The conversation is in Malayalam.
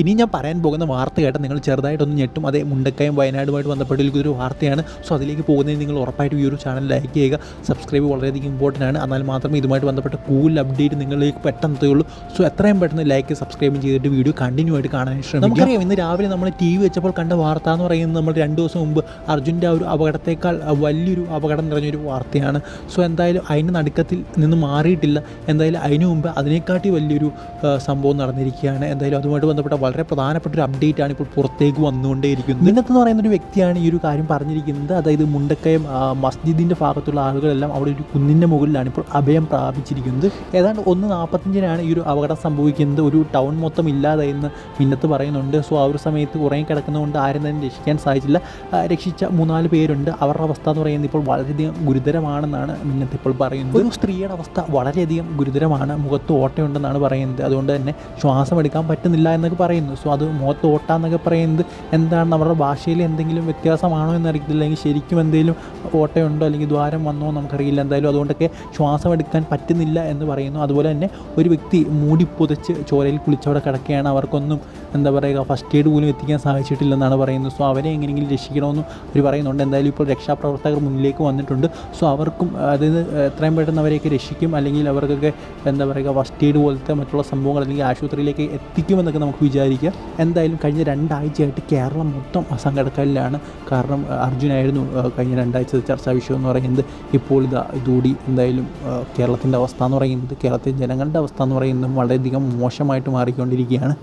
ഇനി ഞാൻ പറയാൻ പോകുന്ന വാർത്ത കേട്ടാൽ നിങ്ങൾ ചെറുതായിട്ടൊന്ന് ഞെട്ടും. അതേ മുണ്ടക്കയം വയനാടുമായിട്ട് ബന്ധപ്പെട്ടിരിക്കുന്ന ഒരു വാർത്തയാണ്. സോ അതിലേക്ക് പോകുന്നതിന് നിങ്ങൾ ഉറപ്പായിട്ട് ഈ ഒരു ചാനൽ ലൈക്ക് ചെയ്യുക. സബ്സ്ക്രൈബ് വളരെയധികം ഇമ്പോർട്ടന്റ് ആണ്. എന്നാൽ മാത്രമേ ഇതുമായിട്ട് ബന്ധപ്പെട്ട കൂടുതൽ അപ്ഡേറ്റ് നിങ്ങളിലേക്ക് പെട്ടെന്ന് സോ എത്രയും പെട്ടെന്ന് ലൈക്ക് സബ്സ്ക്രൈബ് ചെയ്തിട്ട് വീഡിയോ കണ്ടിന്യൂ ആയിട്ട് കാണാൻ ശ്രമിക്കും നമുക്കറിയാം ഇന്ന് രാവിലെ നമ്മൾ ടി വി വെച്ചപ്പോൾ കണ്ട വാർത്ത എന്ന് പറയുന്നത് നമ്മൾ രണ്ട് ദിവസം മുമ്പ് അർജുന്റെ ആ ഒരു അപകടത്തേക്കാൾ വലിയൊരു അപകടം നിറഞ്ഞൊരു വാർത്തയാണ്. സോ എന്തായാലും അതിന് നടുക്കത്തിൽ നിന്ന് മാറിയിട്ടില്ല. എന്തായാലും അതിനു മുമ്പ് അതിനെക്കാട്ടി വലിയൊരു സംഭവം നടന്നിരിക്കുകയാണ്. എന്തായാലും അതുമായിട്ട് ബന്ധപ്പെട്ട വളരെ പ്രധാനപ്പെട്ട ഒരു അപ്ഡേറ്റ് ആണ് ഇപ്പോൾ പുറത്തേക്ക് വന്നുകൊണ്ടേയിരിക്കുന്നത്. ഇന്നത്തെ എന്ന് പറയുന്ന ഒരു വ്യക്തിയാണ് ഈ ഒരു കാര്യം പറഞ്ഞിരിക്കുന്നത്. അതായത് മുണ്ടക്കയം മസ്ജിദിന്റെ ഭാഗത്തുള്ള ആളുകളെല്ലാം അവിടെ ഒരു കുന്നിന്റെ മുകളിലാണ് ഇപ്പോൾ അഭയം പ്രാപിച്ചിരിക്കുന്നത്. ഏതാണ്ട് ഒന്ന് നാൽപ്പത്തഞ്ചിനാണ് ഈ ഒരു അപകടം സംഭവിക്കുന്നത്. ഒരു ടൗൺ മൊത്തം ഇല്ലാതായെന്ന് മിന്നത്ത് പറയുന്നുണ്ട്. സോ ആ ഒരു സമയത്ത് ഉറങ്ങി കിടക്കുന്നതുകൊണ്ട് ആരും തന്നെ രക്ഷിക്കാൻ സാധിച്ചില്ല. രക്ഷിച്ച മൂന്നാൽ പേരുണ്ട്. അവരുടെ അവസ്ഥ എന്ന് പറയുന്നത് ഇപ്പോൾ വളരെയധികം ഗുരുതരമാണെന്നാണ് മിന്നത്ത് ഇപ്പോൾ പറയുന്നത്. ഒരു സ്ത്രീയുടെ അവസ്ഥ വളരെയധികം ഗുരുതരമാണ്. മുഖത്ത് ഓട്ടയുണ്ടെന്നാണ് പറയുന്നത്. അതുകൊണ്ട് തന്നെ ശ്വാസം എടുക്കാൻ പറ്റുന്നില്ല എന്നൊക്കെ പറയുന്നു. സോ അത് മുഖത്ത് ഓട്ടാന്നൊക്കെ പറയുന്നത് എന്താണ്? നമ്മുടെ ഭാഷയിൽ എന്തെങ്കിലും വ്യത്യാസമാണോ എന്നറിയത്തില്ല അല്ലെങ്കിൽ ശരിക്കും എന്തെങ്കിലും ഓട്ടയുണ്ടോ? അല്ലെങ്കിൽ ദ്വാരം വന്നോ നമുക്കറിയില്ല. എന്തായാലും അതുകൊണ്ടൊക്കെ ശ്വാസം എടുക്കാൻ പറ്റുന്നില്ല എന്ന് പറയുന്നു. അതുപോലെ തന്നെ ഒരു വ്യക്തി മൂടി പുതച്ച് ചോരയിൽ കുളിച്ചവിടെ കിടക്കുകയാണ്. അവർക്കൊന്നും എന്താ പറയുക ഫസ്റ്റ് എയ്ഡ് പോലും എത്തിക്കാൻ സാധിച്ചിട്ടില്ലെന്നാണ് പറയുന്നത്. സോ അവരെ എങ്ങനെയെങ്കിലും രക്ഷിക്കണമെന്നും അവർ പറയുന്നുണ്ട്. എന്തായാലും ഇപ്പോൾ രക്ഷാപ്രവർത്തകർ മുന്നിലേക്ക് വന്നിട്ടുണ്ട്. സോ അവർക്കും അതായത് എത്രയും പെട്ടെന്ന് അവരെയൊക്കെ രക്ഷിക്കും. അല്ലെങ്കിൽ അവർക്കൊക്കെ എന്താ പറയുക ഫസ്റ്റ് എയ്ഡ് പോലത്തെ മറ്റുള്ള സംഭവങ്ങൾ അല്ലെങ്കിൽ ആശുപത്രിയിലേക്ക് എത്തിക്കുമെന്നൊക്കെ നമുക്ക് വിചാരിക്കാം. എന്തായാലും കഴിഞ്ഞ രണ്ടാഴ്ചയായിട്ട് കേരളം മൊത്തം സങ്കടക്കലിലാണ് കാരണം അർജുനായിരുന്നു കഴിഞ്ഞ രണ്ടാഴ്ചത്തെ ചർച്ചാ വിഷയം എന്ന് പറയുന്നത്. ഇപ്പോൾ ഇതാ ഇതുകൂടി എന്തായാലും കേരളത്തിന്റെ അവസ്ഥ എന്ന് പറയുന്നത് കേരളത്തിലെ ജനങ്ങളുടെ അവസ്ഥ എന്ന് പറയുന്നത് വളരെയധികം മോശമായിട്ട് മാറിക്കൊണ്ടിരിക്കുകയാണ്.